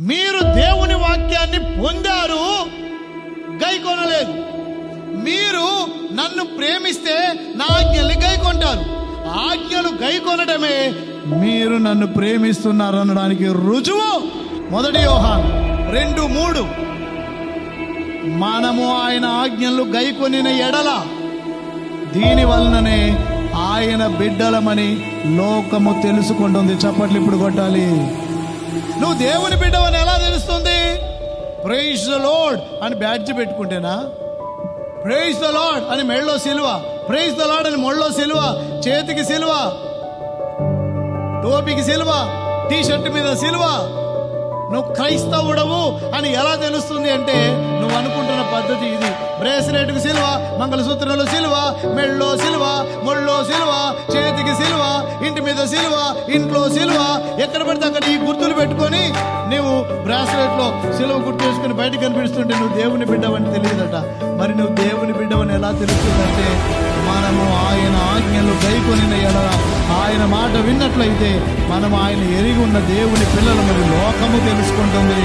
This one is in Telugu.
మీరు దేవుని వాక్యాన్ని పొందారు గైకొనలేదు. మీరు నన్ను ప్రేమిస్తే నా ఆజ్ఞల్ని గైకొంటారు. ఆజ్ఞలు గైకొనడమే మీరు నన్ను ప్రేమిస్తున్నారు అనడానికి రుజువు. మొదటి యోహాన్ రెండు మూడు. మనము ఆయన ఆజ్ఞలు గైకొనిన ఎడల దీని వలననే ఆయన బిడ్డలమని లోకము తెలుసుకుంటుంది. చప్పట్లు ఇప్పుడు కొట్టాలి. నువ్వు దేవుని బిడ్డవని ఎలా తెలుస్తుంది? ప్రైజ్ ద లోడ్ అని బ్యాడ్జ్ పెట్టుకుంటేనా? ప్రైజ్ ద లార్డ్ అని మెళ్ళో సిలువ. ప్రైజ్ ద లాడ్ అని మొళ్ళో సిలువ. చేతికి సిలువ. టోపీకి సిలువ. టీ షర్ట్ మీద సిలువ. నువ్వు క్రైస్తవుడవు అని ఎలా తెలుస్తుంది అంటే నువ్వు అనుకుంటున్న పద్ధతి ఇది. బ్రేస్లెట్కి సిలువ మంగళసూత్రంలో సిలువ మెళ్ళో సిలువ మొళ్ళో సిలువ చేతికి సిలువ ఇంటి మీద సిలువ ఇంట్లో సిలువ. ఎక్కడ పడితే అక్కడ ఈ గుర్తులు పెట్టుకొని నువ్వు బ్రాస్లెట్లో సిలువ గుర్తు చేసుకుని బయట కనిపిస్తుంటే నువ్వు దేవుని బిడ్డవని తెలియదట. మరి నువ్వు దేవుని బిడ్డవని ఎలా తెలుస్తుందంటే మనము ఆయన ఆజ్ఞలు గైకొని ఆయన మాట విన్నట్లయితే మనం ఆయన ఎరిగి ఉన్న దేవుని పిల్లలు మరి లోకము తెలుసుకుంటుంది.